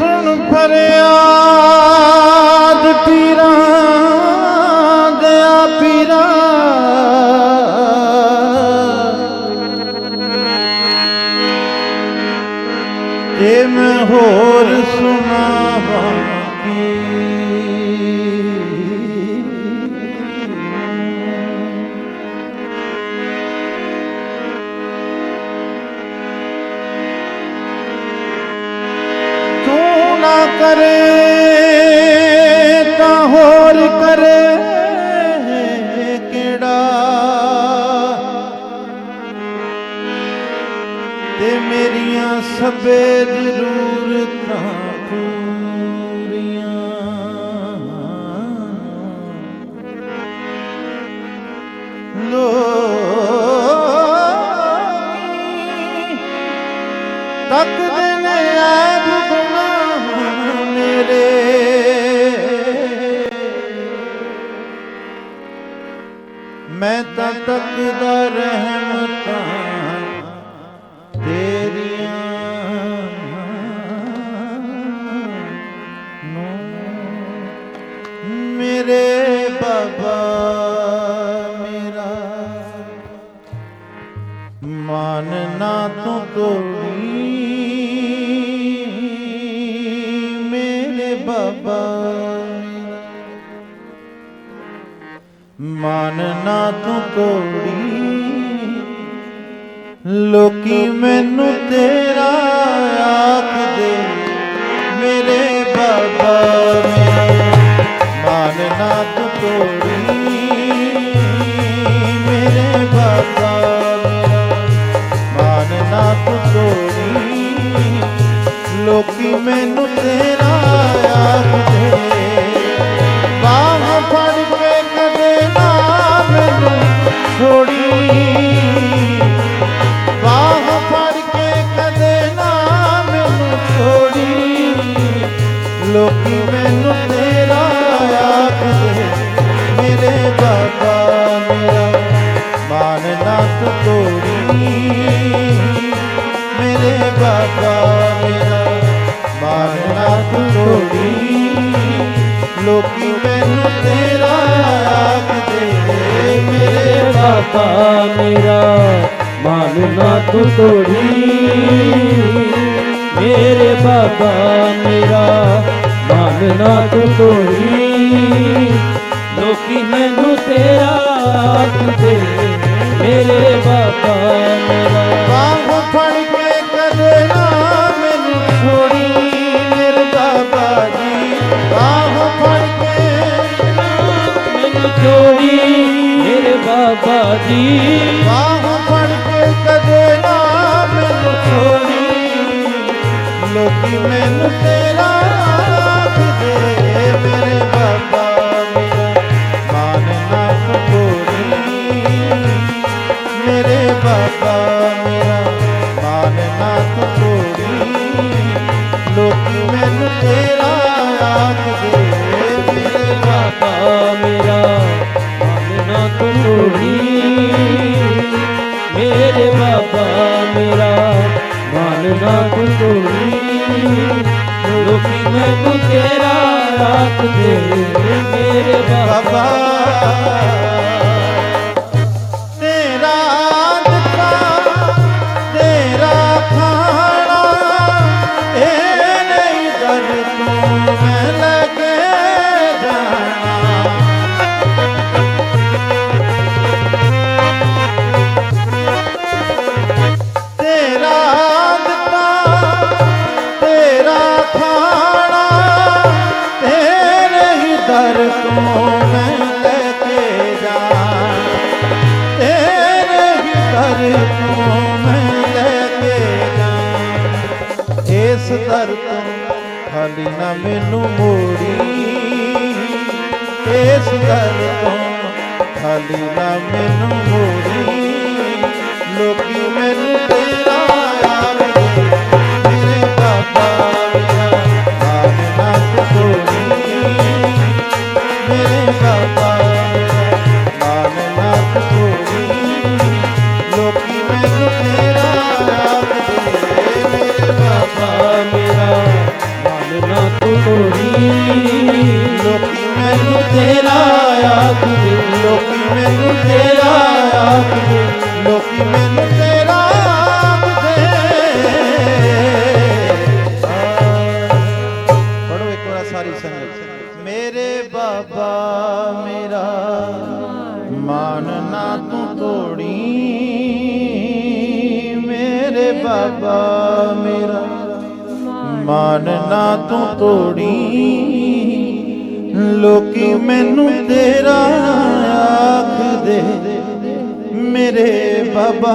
ਫਰਿਆਦ ਪੀਰਾਂ ਦਿਆ ਪੀਰਾਂ। ਤੇ ਮੈਂ ਹੋਰ ਸੁਣਾਵਾਂ ਕਰੇ ਤਾਂ ਹੋਰ ਕਰੇ ਕਿਹੜਾ? ਤੇ ਮੇਰੀਆਂ ਸਭੇ ਜ਼ਰੂਰਤਾਂ ਪੂਰੀਆਂ। ਲੋਕੀ ਤੱਕਦੇ ਨੇ ਐਬ ਮੈਂ ਤਾਂ ਤੱਕਦਾ ਰਹਿਮਤਾਂ ਤੇਰੀਆਂ ਨੂੰ। ਮੇਰੇ ਬਾਬਾ ਮੇਰਾ ਮਨ ਨਾ ਤੂੰ ਤੋੜੀ ਬਾਬਾ। ਮਨ ਨਾ ਤੂੰ ਤੋੜੀ। ਲੋਕੀ ਮੈਨੂੰ ਤੇਰਾ ਆਖਦੇ ਮੇਰੇ ਬਾਬਾ ਮਨ ਨਾ ਤੂੰ ਤੋੜੀ। ਮੇਰੇ ਬਾਬਾ ਮੇਰਾ ਮਨ ਨਾ ਤੂੰ ਤੋੜੀ। ਲੋਕੀ ਮੈਨੂੰ ਤੇਰਾ ਮਾਨ ਨਾ ਤੂੰ ਤੋੜੀ ਲੋਕੀ ਮੈਨੂੰ ਤੇਰਾ ਆਖਦੇ ਮੇਰੇ ਬਾਬਾ ਮੇਰਾ, ਮਨ ਨਾ ਤੂੰ ਤੋੜੀ। ਮੇਰੇ ਬਾਬਾ ਮੇਰਾ, ਮਨ ਨਾ ਤੂੰ ਤੋੜੀ। ਲੋਕੀ ਮੈਨੂੰ ਤੇਰਾ ਆਖਦੇ ਮੇਰੇ ਬਾਬਾ ਮੇਰੇ ਬਾਬਾ ਜੀ। ਬਾਹ ਫੜ ਕੇ ਕਦੇ ਨਾ ਮੈਨੂੰ ਛੋੜੀ। ਲੋਕੀ ਮੈਨੂੰ ਤੇਰਾ ਆਖਦੇ ਮੇਰੇ ਬਾਬਾ ਮੇਰਾ ਮਨ ਨਾ ਤੂੰ ਤੋੜੀ ਲੋਕੀ ਮੈਨੂੰ ਤੇਰਾ ਆਖਦੇ ਮੇਰੇ ਬਾਬਾ। ਦਰ ਤੋਂ ਮੈਂ ਖਾਲੀ ਨਾ ਮੈਨੂੰ ਮੋੜੀ ਇਸ ਦਰ ਤੋਂ ਖਾਲੀ ਨਾ ਮੈਨੂੰ ਮੋੜੀ ਲੋਕੀ ਮੈਨੂੰ ਤੇਰਾ ਤੇਰਾ ਆਖਦੇ ਲੋਕੀ ਮੈਨੂੰ ਤੇਰਾ ਆਖਦੇ ਲੋਕੀ ਮੈਨੂੰ ਤੇਰਾ ਆਖਦੇ ਪੜੋ ਇੱਕ ਵਾਰ ਸਾਰੀ ਸੰਗਤ। ਮੇਰੇ ਬਾਬਾ, ਮੇਰਾ ਮਾਨ ਨਾ ਤੂੰ ਤੋੜੀ। ਮੇਰੇ ਬਾਬਾ, ਮੇਰਾ ਮਾਨ ਨਾ ਤੂੰ ਤੋੜੀ। ਲੋਕੀ ਮੈਨੂੰ ਤੇਰਾ ਆਖਦੇ ਮੇਰੇ ਬਾਬਾ।